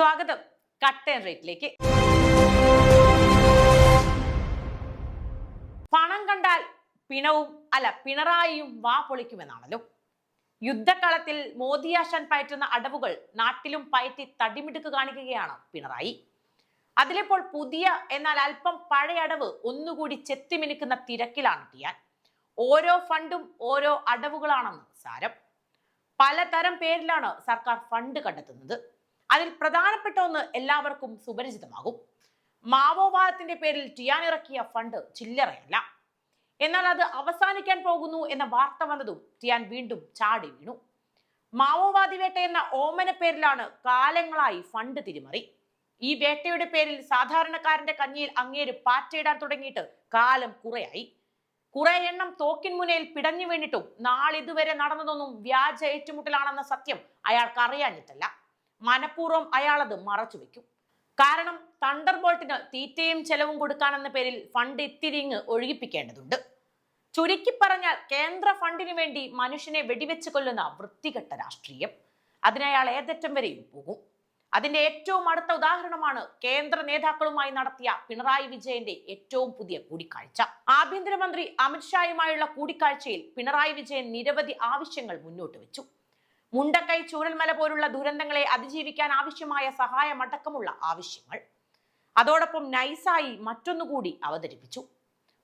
സ്വാഗതം. Cut and റേറ്റിലേക്ക് പണം കണ്ടാൽ പിണവും അല്ല പിണറായിയും വാ പൊളിക്കുമെന്നാണല്ലോ. യുദ്ധക്കളത്തിൽ മോദിയാശാൻ പയറ്റുന്ന അടവുകൾ നാട്ടിലും പയറ്റി തടിമിടുക്ക് കാണിക്കുകയാണ് പിണറായി. അതിലിപ്പോൾ പുതിയ എന്നാൽ അല്പം പഴയ അടവ് ഒന്നുകൂടി ചെത്തിമിനുക്കുന്ന തിരക്കിലാണ് ടിയാൻ. ഓരോ ഫണ്ടും ഓരോ അടവുകളാണെന്ന് സാരം. പലതരം പേരിലാണ് സർക്കാർ ഫണ്ട് കണ്ടെത്തുന്നത്. അതിൽ പ്രധാനപ്പെട്ട ഒന്ന് എല്ലാവർക്കും സുപരിചിതമാകും. മാവോവാദത്തിന്റെ പേരിൽ ടിയാൻ ഇറക്കിയ ഫണ്ട് ചില്ലറയല്ല. എന്നാൽ അത് അവസാനിക്കാൻ പോകുന്നു എന്ന വാർത്ത വന്നതും ടിയാൻ വീണ്ടും ചാടി വീണു. മാവോവാദി വേട്ട എന്ന ഓമന പേരിലാണ് കാലങ്ങളായി ഫണ്ട് തിരിമറി. ഈ വേട്ടയുടെ പേരിൽ സാധാരണക്കാരന്റെ കഞ്ഞിയിൽ അങ്ങേര് പാറ്റയിടാൻ തുടങ്ങിയിട്ട് കാലം കുറയായി. കുറെ എണ്ണം തോക്കിൻ മുനയിൽ പിടഞ്ഞു വീണിട്ടും നാളിതുവരെ നടന്നതൊന്നും വ്യാജ ഏറ്റുമുട്ടലാണെന്ന സത്യം അയാൾക്ക് അറിയാഞ്ഞിട്ടല്ല. മനഃപൂർവം അയാൾ അത് മറച്ചു വെക്കും. കാരണം തണ്ടർ ബോൾട്ടിന് തീറ്റയും ചെലവും കൊടുക്കാനെന്ന പേരിൽ ഫണ്ട് ഇത്തിരിങ്ങ് ഒഴുകിപ്പിക്കേണ്ടതുണ്ട്. ചുരുക്കി പറഞ്ഞാൽ കേന്ദ്ര ഫണ്ടിനു വേണ്ടി മനുഷ്യനെ വെടിവെച്ച് കൊല്ലുന്ന വൃത്തികെട്ട രാഷ്ട്രീയം. അതിനയാൾ ഏതറ്റം വരെയും പോകും. അതിന്റെ ഏറ്റവും അടുത്ത ഉദാഹരണമാണ് കേന്ദ്ര നേതാക്കളുമായി നടത്തിയ പിണറായി വിജയന്റെ ഏറ്റവും പുതിയ കൂടിക്കാഴ്ച. ആഭ്യന്തരമന്ത്രി അമിത്ഷായുമായുള്ള കൂടിക്കാഴ്ചയിൽ പിണറായി വിജയൻ നിരവധി ആവശ്യങ്ങൾ മുന്നോട്ട് വെച്ചു. മുണ്ടക്കൈ ചൂരൽമല പോലുള്ള ദുരന്തങ്ങളെ അതിജീവിക്കാൻ ആവശ്യമായ സഹായമടക്കമുള്ള ആവശ്യങ്ങൾ. അതോടൊപ്പം നൈസായി മറ്റൊന്നുകൂടി അവതരിപ്പിച്ചു.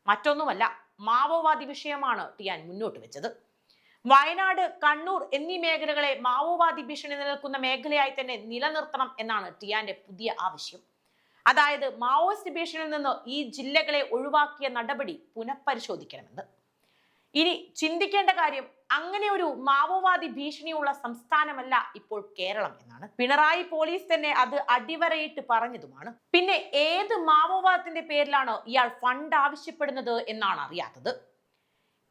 മറ്റൊന്നുമല്ല മാവോവാദി വിഷയമാണ് ടിയാൻ മുന്നോട്ട് വെച്ചത്. വയനാട് കണ്ണൂർ എന്നീ മേഖലകളെ മാവോവാദി ഭീഷണി നിലനിൽക്കുന്ന മേഖലയായി തന്നെ നിലനിർത്തണം എന്നാണ് ടിയാന്റെ പുതിയ ആവശ്യം. അതായത് മാവോയിസ്റ്റ് ഭീഷണിയിൽ നിന്ന് ഈ ജില്ലകളെ ഒഴിവാക്കിയ നടപടി പുനഃപരിശോധിക്കണമെന്ന്. ഇനി ചിന്തിക്കേണ്ട കാര്യം അങ്ങനെ ഒരു മാവോവാദി ഭീഷണിയുള്ള സംസ്ഥാനമല്ല ഇപ്പോൾ കേരളം എന്നാണ്. പിണറായി പോലീസ് തന്നെ അത് അടിവരയിട്ട് പറഞ്ഞതുമാണ്. പിന്നെ ഏത് മാവോവാദത്തിന്റെ പേരിലാണ് ഇയാൾ ഫണ്ട് ആവശ്യപ്പെടുന്നത് എന്നാണ് അറിയാത്തത്.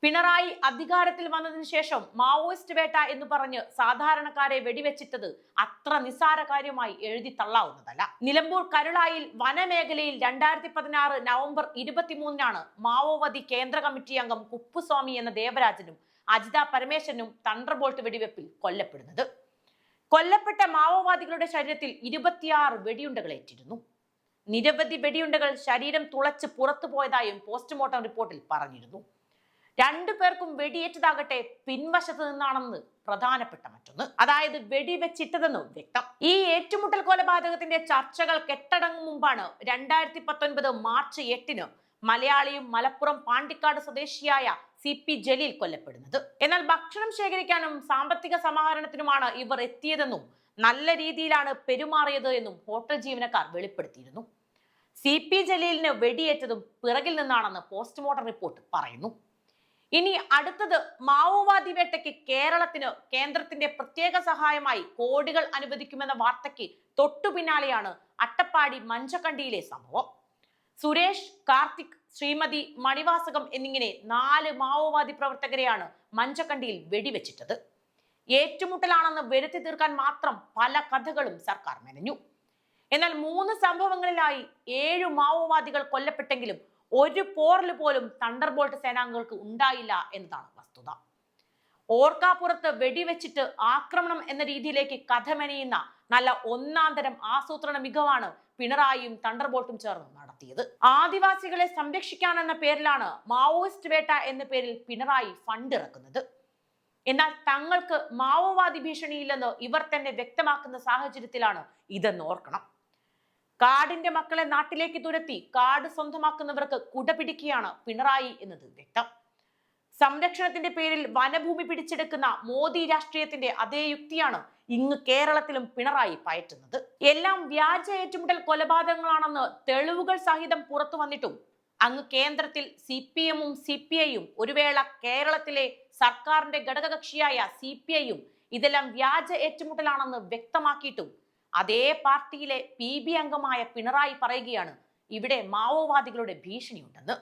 പിണറായി അധികാരത്തിൽ വന്നതിന് ശേഷം മാവോയിസ്റ്റ് വേട്ട എന്ന് പറഞ്ഞ് സാധാരണക്കാരെ വെടിവെച്ചിട്ടത് അത്ര നിസ്സാര കാര്യമായി എഴുതി തള്ളാവുന്നതല്ല. നിലമ്പൂർ കരുളായിൽ വനമേഖലയിൽ രണ്ടായിരത്തി പതിനാറ് നവംബർ ഇരുപത്തിമൂന്നിനാണ് മാവോവാദി കേന്ദ്ര കമ്മിറ്റി അംഗം കുപ്പുസ്വാമി എന്ന ദേവരാജനും അജിത പരമേശ്വരനും തണ്ടർബോൾട്ട് വെടിവെപ്പിൽ കൊല്ലപ്പെടുന്നത്. കൊല്ലപ്പെട്ട മാവോവാദികളുടെ ശരീരത്തിൽ ഇരുപത്തിയാറ് വെടിയുണ്ടകൾ ഏറ്റിരുന്നു. നിരവധി വെടിയുണ്ടകൾ ശരീരം തുളച്ച് പുറത്തു പോയതായും പോസ്റ്റ്മോർട്ടം റിപ്പോർട്ടിൽ പറഞ്ഞിരുന്നു. രണ്ടു പേർക്കും വെടിയേറ്റതാകട്ടെ പിൻവശത്ത് നിന്നാണെന്ന് പ്രധാനപ്പെട്ട മറ്റൊന്ന്. അതായത് വെടിവെച്ചിട്ടതെന്ന് വ്യക്തം. ഈ ഏറ്റുമുട്ടൽ കൊലപാതകത്തിന്റെ ചർച്ചകൾ കെട്ടടങ്ങും മുമ്പാണ് രണ്ടായിരത്തി പത്തൊൻപത് മാർച്ച് എട്ടിന് മലയാളിയും മലപ്പുറം പാണ്ടിക്കാട് സ്വദേശിയായ സി പി ജലീൽ കൊല്ലപ്പെടുന്നത്. എന്നാൽ ഭക്ഷണം ശേഖരിക്കാനും സാമ്പത്തിക സമാഹരണത്തിനുമാണ് ഇവർ എത്തിയതെന്നും നല്ല രീതിയിലാണ് പെരുമാറിയത് എന്നും ഹോട്ടൽ ജീവനക്കാർ വെളിപ്പെടുത്തിയിരുന്നു. സി പി ജലീലിന് വെടിയേറ്റതും പിറകിൽ നിന്നാണെന്ന് പോസ്റ്റ്മോർട്ടം റിപ്പോർട്ട് പറയുന്നു. ഇനി അടുത്തത് മാവോവാദി വേട്ടയ്ക്ക് കേരളത്തിന് കേന്ദ്രത്തിന്റെ പ്രത്യേക സഹായമായി കോടികൾ അനുവദിക്കുമെന്ന വാർത്തയ്ക്ക് തൊട്ടു പിന്നാലെയാണ് അട്ടപ്പാടി മഞ്ചക്കണ്ടിയിലെ സംഭവം. സുരേഷ് കാർത്തിക് ശ്രീമതി മണിവാസകം എന്നിങ്ങനെ നാല് മാവോവാദി പ്രവർത്തകരെയാണ് മഞ്ചക്കണ്ടിയിൽ വെടിവെച്ചിട്ടത്. ഏറ്റുമുട്ടലാണെന്ന് വരുത്തി തീർക്കാൻ മാത്രം പല കഥകളും സർക്കാർ മെനഞ്ഞു. എന്നാൽ മൂന്ന് സംഭവങ്ങളിലായി ഏഴു മാവോവാദികൾ കൊല്ലപ്പെട്ടെങ്കിലും ഒരു പോറൽ പോലും തണ്ടർബോൾട്ട് സേനാംഗങ്ങൾക്ക് ഉണ്ടായില്ല എന്നതാണ് വസ്തുത. ഓർക്കാപ്പുറത്ത് വെടിവെച്ചിട്ട് ആക്രമണം എന്ന രീതിയിലേക്ക് കഥമെനയുന്ന നല്ല ഒന്നാം തരം ആസൂത്രണ മികവാണ് പിണറായിയും തണ്ടർബോൾട്ടും ചേർന്ന് നടത്തിയത്. ആദിവാസികളെ സംരക്ഷിക്കാനെന്ന പേരിലാണ് മാവോയിസ്റ്റ് വേട്ട എന്ന പേരിൽ പിണറായി ഫണ്ട് ഇറക്കുന്നത് എന്നാൽ തങ്ങൾക്ക് മാവോവാദി ഭീഷണിയില്ലെന്ന് ഇവർ തന്നെ വ്യക്തമാക്കുന്ന സാഹചര്യത്തിലാണ് ഇതെന്ന് ഓർക്കണം. കാടിന്റെ മക്കളെ നാട്ടിലേക്ക് തുരത്തി കാട് സ്വന്തമാക്കുന്നവർക്ക് കുടപിടിക്കുകയാണ് പിണറായി എന്നത് വ്യക്തം. സംരക്ഷണത്തിന്റെ പേരിൽ വനഭൂമി പിടിച്ചെടുക്കുന്ന മോദി രാഷ്ട്രീയത്തിന്റെ അതേ യുക്തിയാണ് ഇങ്ങ് കേരളത്തിലും പിണറായി പയറ്റുന്നത്. എല്ലാം വ്യാജ ഏറ്റുമുട്ടൽ കൊലപാതകങ്ങളാണെന്ന് തെളിവുകൾ സഹിതം പുറത്തു വന്നിട്ടും അങ്ങ് കേന്ദ്രത്തിൽ സി പി എമ്മും സി പി ഐയും ഒരു വേള കേരളത്തിലെ സർക്കാരിന്റെ ഘടകകക്ഷിയായ സി പി ഐയും ഇതെല്ലാം വ്യാജ ഏറ്റുമുട്ടലാണെന്ന് വ്യക്തമാക്കിയിട്ടും അതേ പാർട്ടിയിലെ പി ബി അംഗമായ പിണറായി പറയുകയാണ് ഇവിടെ മാവോവാദികളുടെ ഭീഷണിയുണ്ടെന്ന്.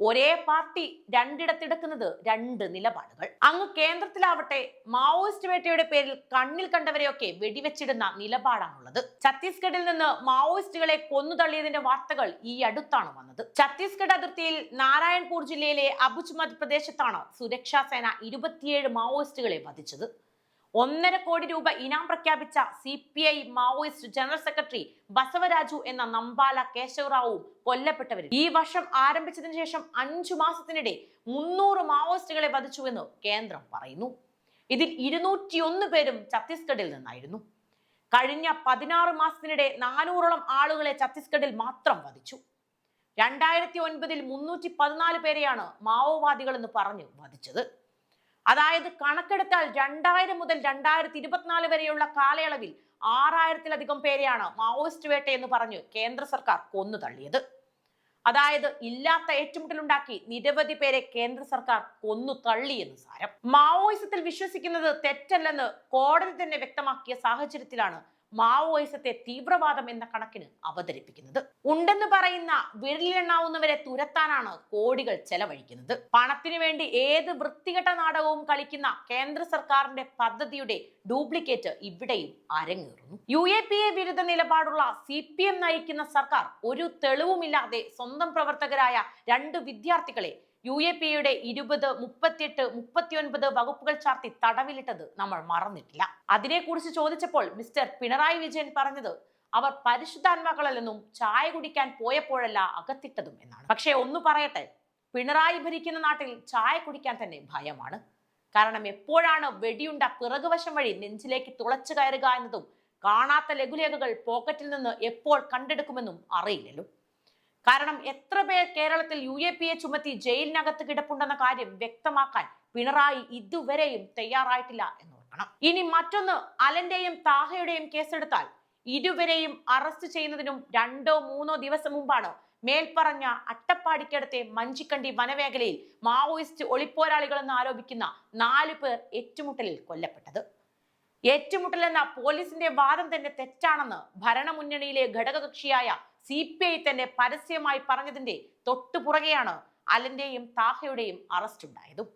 ഒരേ പാർട്ടി രണ്ടിടത്തെടുക്കുന്നത് രണ്ട് നിലപാടുകൾ. അങ്ങ് കേന്ദ്രത്തിലാവട്ടെ മാവോയിസ്റ്റ് വേട്ടയുടെ പേരിൽ കണ്ണിൽ കണ്ടവരെയൊക്കെ വെടിവെച്ചിടുന്ന നിലപാടാണുള്ളത്. ഛത്തീസ്ഗഡിൽ നിന്ന് മാവോയിസ്റ്റുകളെ കൊന്നുതള്ളിയതിന്റെ വാർത്തകൾ ഈ അടുത്താണ് വന്നത്. ഛത്തീസ്ഗഡ് അതിർത്തിയിൽ നാരായൺപൂർ ജില്ലയിലെ അബുജ്മത് പ്രദേശത്താണ് സുരക്ഷാ സേന ഇരുപത്തിയേഴ് മാവോയിസ്റ്റുകളെ വധിച്ചത്. ഒന്നര കോടി രൂപ ഇനാം പ്രഖ്യാപിച്ച C P I Maoist general secretary Basavaraju എന്ന നമ്പാല കേശവറാവുവും കൊല്ലപ്പെട്ടവർ ഈ വർഷം ആരംഭിച്ചതിനു ശേഷം അഞ്ചു മാസത്തിനിടെ മുന്നൂറ് മാവോയിസ്റ്റുകളെ വധിച്ചുവെന്ന് കേന്ദ്രം പറയുന്നു. ഇതിൽ ഇരുന്നൂറ്റിയൊന്ന് പേരും ഛത്തീസ്ഗഡിൽ നിന്നായിരുന്നു. കഴിഞ്ഞ പതിനാറ് മാസത്തിനിടെ നാനൂറോളം ആളുകളെ ഛത്തീസ്ഗഡിൽ മാത്രം വധിച്ചു. രണ്ടായിരത്തി ഒൻപതിൽ മുന്നൂറ്റി പതിനാല് പേരെയാണ് മാവോവാദികൾ എന്ന് പറഞ്ഞു വധിച്ചത്. അതായത് കണക്കെടുത്താൽ രണ്ടായിരം മുതൽ രണ്ടായിരത്തി ഇരുപത്തിനാല് വരെയുള്ള കാലയളവിൽ ആറായിരത്തിലധികം പേരെയാണ് മാവോയിസ്റ്റ് വേട്ട എന്ന് പറഞ്ഞ് കേന്ദ്ര സർക്കാർ കൊന്നു തള്ളിയത്. അതായത് ഇല്ലാത്ത ഏറ്റുമുട്ടലുണ്ടാക്കി നിരവധി പേരെ കേന്ദ്ര സർക്കാർ കൊന്നു തള്ളി എന്ന് സാരം. മാവോയിസത്തിൽ വിശ്വസിക്കുന്നത് തെറ്റല്ലെന്ന് കോടതി തന്നെ വ്യക്തമാക്കിയ സാഹചര്യത്തിലാണ് മാവോയിസത്തെ തീവ്രവാദം എന്ന കണക്കിന് അവതരിപ്പിക്കുന്നത്. ഉണ്ടെന്ന് പറയുന്ന വിരലിലെണ്ണാവുന്നവരെ തുരത്താനാണ് കോടികൾ ചെലവഴിക്കുന്നത്. പണത്തിന് വേണ്ടി ഏത് വൃത്തികെട്ട നാടകവും കളിക്കുന്ന കേന്ദ്ര സർക്കാരിന്റെ പദ്ധതിയുടെ ഡ്യൂപ്ലിക്കേറ്റ് ഇവിടെയും അരങ്ങേറുന്നു. യു എ പി എ വിരുദ്ധ നിലപാടുള്ള സി പി എം നയിക്കുന്ന സർക്കാർ ഒരു തെളിവുമില്ലാതെ സ്വന്തം പ്രവർത്തകരായ രണ്ട് വിദ്യാർത്ഥികളെ യു എ പി യുടെ ഇരുപത് മുപ്പത്തിയെട്ട് മുപ്പത്തിയൊൻപത് വകുപ്പുകൾ ചാർത്തി തടവിലിട്ടത് നമ്മൾ മറന്നിട്ടില്ല. അതിനെക്കുറിച്ച് ചോദിച്ചപ്പോൾ മിസ്റ്റർ പിണറായി വിജയൻ പറഞ്ഞത് അവർ പരിശുദ്ധാത്മാക്കളല്ലെന്നും ചായ കുടിക്കാൻ പോയപ്പോഴല്ല അകത്തിട്ടതും എന്നാണ്. പക്ഷേ ഒന്ന് പറയട്ടെ പിണറായി ഭരിക്കുന്ന നാട്ടിൽ ചായ കുടിക്കാൻ തന്നെ ഭയമാണ്. കാരണം എപ്പോഴാണ് വെടിയുണ്ട പിറകുവശം വഴി നെഞ്ചിലേക്ക് തുളച്ചു കയറുക എന്നതും കാണാത്ത ലഘുലേഖകൾ പോക്കറ്റിൽ നിന്ന് എപ്പോൾ കണ്ടെടുക്കുമെന്നും അറിയില്ലല്ലോ. കാരണം എത്ര പേർ കേരളത്തിൽ യു എ പി എ ചുമത്തി ജയിലിനകത്ത് കിടപ്പുണ്ടെന്ന കാര്യം വ്യക്തമാക്കാൻ പിണറായി ഇതുവരെയും തയ്യാറായിട്ടില്ല എന്ന് ഓർക്കണം. ഇനി മറ്റൊന്ന് അലന്റെയും താഹയുടെയും കേസെടുത്താൽ ഇരുവരെയും അറസ്റ്റ് ചെയ്യുന്നതിനും രണ്ടോ മൂന്നോ ദിവസം മുമ്പാണ് മേൽപ്പറഞ്ഞ അട്ടപ്പാടിക്കടുത്തെ മഞ്ചിക്കണ്ടി വനമേഖലയിൽ മാവോയിസ്റ്റ് ഒളിപ്പോരാളികളെന്ന് ആരോപിക്കുന്ന നാലു പേർ ഏറ്റുമുട്ടലിൽ കൊല്ലപ്പെട്ടത്. ഏറ്റുമുട്ടലെന്ന പോലീസിന്റെ വാദം തന്നെ തെറ്റാണെന്ന് ഭരണമുന്നണിയിലെ ഘടകകക്ഷിയായ സി പി ഐ തന്നെ പരസ്യമായി പറഞ്ഞതിന്റെ തൊട്ടുപുറകെയാണ് അലന്റെയും താഹയുടെയും അറസ്റ്റ് ഉണ്ടായതും.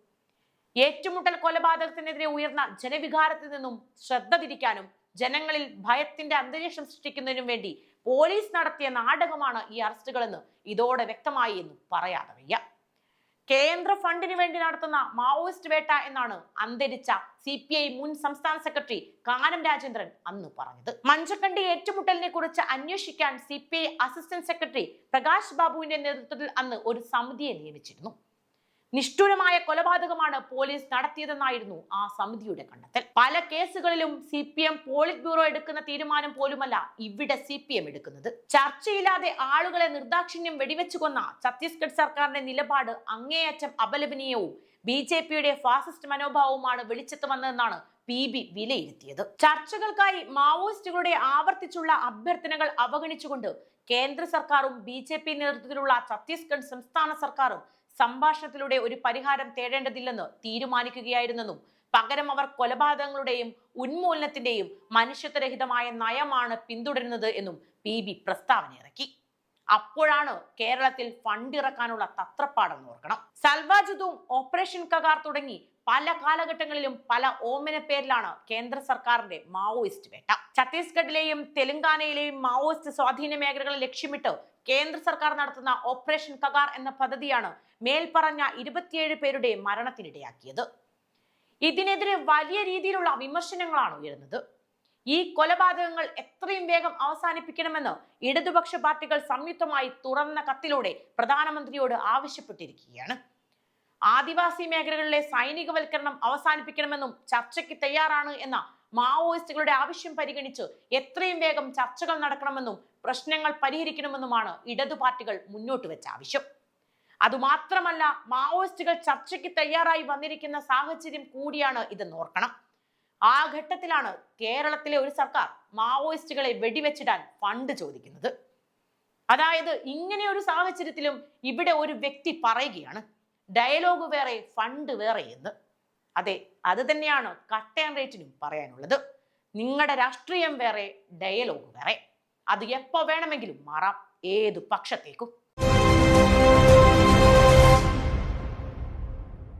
ഏറ്റുമുട്ടൽ കൊലപാതകത്തിനെതിരെ ഉയർന്ന ജനവികാരത്തിൽ നിന്നും ശ്രദ്ധ തിരിക്കാനും ജനങ്ങളിൽ ഭയത്തിന്റെ അന്തരീക്ഷം സൃഷ്ടിക്കുന്നതിനും വേണ്ടി പോലീസ് നടത്തിയ നാടകമാണ് ഈ അറസ്റ്റുകളെന്ന് ഇതോടെ വ്യക്തമായി എന്ന് പറയാതെ വയ്യ. കേന്ദ്ര ഫണ്ടിന് വേണ്ടി നടത്തുന്ന മാവോയിസ്റ്റ് വേട്ട എന്നാണ് അന്തരിച്ച സി പി ഐ മുൻ സംസ്ഥാന സെക്രട്ടറി കാനം രാജേന്ദ്രൻ അന്ന് പറഞ്ഞത്. മഞ്ചക്കണ്ടി ഏറ്റുമുട്ടലിനെ കുറിച്ച് അന്വേഷിക്കാൻ സി അസിസ്റ്റന്റ് സെക്രട്ടറി പ്രകാശ് ബാബുവിന്റെ നേതൃത്വത്തിൽ അന്ന് ഒരു സമിതിയെ നിയമിച്ചിരുന്നു. നിഷ്ഠുരമായ കൊലപാതകമാണ് പോലീസ് നടത്തിയതെന്നായിരുന്നു ആ സമിതിയുടെ കണ്ടെത്തൽ. പല കേസുകളിലും C P M polit bureau എടുക്കുന്ന തീരുമാനം പോലുമല്ല ഇവിടെ സി പി എം എടുക്കുന്നത്. ചർച്ചയില്ലാതെ ആളുകളെ നിർദാക്ഷിണ്യം വെടിവെച്ചു കൊന്ന ഛത്തീസ്ഗഡ് സർക്കാരിന്റെ നിലപാട് അങ്ങേയറ്റം അപലപനീയവും ബി ജെ പിയുടെ ഫാസിസ്റ്റ് മനോഭാവവുമാണ് വെളിച്ചത്ത് വന്നതെന്നാണ് പി ബി വിലയിരുത്തിയത്. ചർച്ചകൾക്കായി മാവോയിസ്റ്റുകളുടെ ആവർത്തിച്ചുള്ള അഭ്യർത്ഥനകൾ അവഗണിച്ചുകൊണ്ട് കേന്ദ്ര സർക്കാരും ബി ജെ പി നേതൃത്വത്തിലുള്ള ഛത്തീസ്ഗഡ് സംസ്ഥാന സർക്കാരും സംഭാഷണത്തിലൂടെ ഒരു പരിഹാരം തേടേണ്ടതില്ലെന്ന് തീരുമാനിക്കുകയായിരുന്നെന്നും പകരം അവർ കൊലപാതകങ്ങളുടെയും ഉന്മൂലനത്തിന്റെയും മനുഷ്യത്വരഹിതമായ നയമാണ് പിന്തുടരുന്നത് എന്നും പി ബി പ്രസ്താവന ഇറക്കി. അപ്പോഴാണ് കേരളത്തിൽ ഫണ്ട് ഇറക്കാനുള്ള തത്രപ്പാടെന്ന് ഓർക്കണം. സൽവാജുദും ഓപ്പറേഷൻ കകാർ തുടങ്ങി പല കാലഘട്ടങ്ങളിലും പല ഓമന പേരിലാണ് കേന്ദ്ര സർക്കാരിന്റെ മാവോയിസ്റ്റ് വേട്ട. ഛത്തീസ്ഗഡിലെയും തെലങ്കാനയിലെയും മാവോയിസ്റ്റ് സ്വാധീന മേഖലകളെ ലക്ഷ്യമിട്ട് കേന്ദ്ര സർക്കാർ നടത്തുന്ന ഓപ്പറേഷൻ കകാർ എന്ന പദ്ധതിയാണ് മേൽപ്പറഞ്ഞ ഇരുപത്തിയേഴ് പേരുടെ മരണത്തിനിടയാക്കിയത്. ഇതിനെതിരെ വലിയ രീതിയിലുള്ള വിമർശനങ്ങളാണ് ഉയരുന്നത്. ഈ കൊലപാതകങ്ങൾ എത്രയും വേഗം അവസാനിപ്പിക്കണമെന്ന് ഇടതുപക്ഷ പാർട്ടികൾ സംയുക്തമായി തുറന്ന കത്തിലൂടെ പ്രധാനമന്ത്രിയോട് ആവശ്യപ്പെട്ടിരിക്കുകയാണ്. ആദിവാസി മേഖലകളിലെ സൈനികവൽക്കരണം അവസാനിപ്പിക്കണമെന്നും ചർച്ചയ്ക്ക് തയ്യാറാണ് എന്ന മാവോയിസ്റ്റുകളുടെ ആവശ്യം പരിഗണിച്ച് എത്രയും വേഗം ചർച്ചകൾ നടക്കണമെന്നും പ്രശ്നങ്ങൾ പരിഹരിക്കണമെന്നുമാണ് ഇടതു പാർട്ടികൾ മുന്നോട്ട് വെച്ച ആവശ്യം. അതുമാത്രമല്ല മാവോയിസ്റ്റുകൾ ചർച്ചയ്ക്ക് തയ്യാറായി വന്നിരിക്കുന്ന സാഹചര്യം കൂടിയാണ് ഇതെന്ന് ഓർക്കണം. ആ ഘട്ടത്തിലാണ് കേരളത്തിലെ ഒരു സർക്കാർ മാവോയിസ്റ്റുകളെ വെടിവെച്ചിടാൻ ഫണ്ട് ചോദിക്കുന്നത്. അതായത് ഇങ്ങനെ ഒരു സാഹചര്യത്തിലും ഇവിടെ ഒരു വ്യക്തി പറയുകയാണ് ഡയലോഗ് വേറെ ഫണ്ട് വേറെ എന്ന്. അതെ അത് തന്നെയാണ് കട്ട് ആൻഡ് റേറ്റിനും പറയാനുള്ളത്. നിങ്ങളുടെ രാഷ്ട്രീയം വേറെ ഡയലോഗ് വേറെ. അത് എപ്പോ വേണമെങ്കിലും മാറാം. ഏത് പക്ഷത്തേക്കും.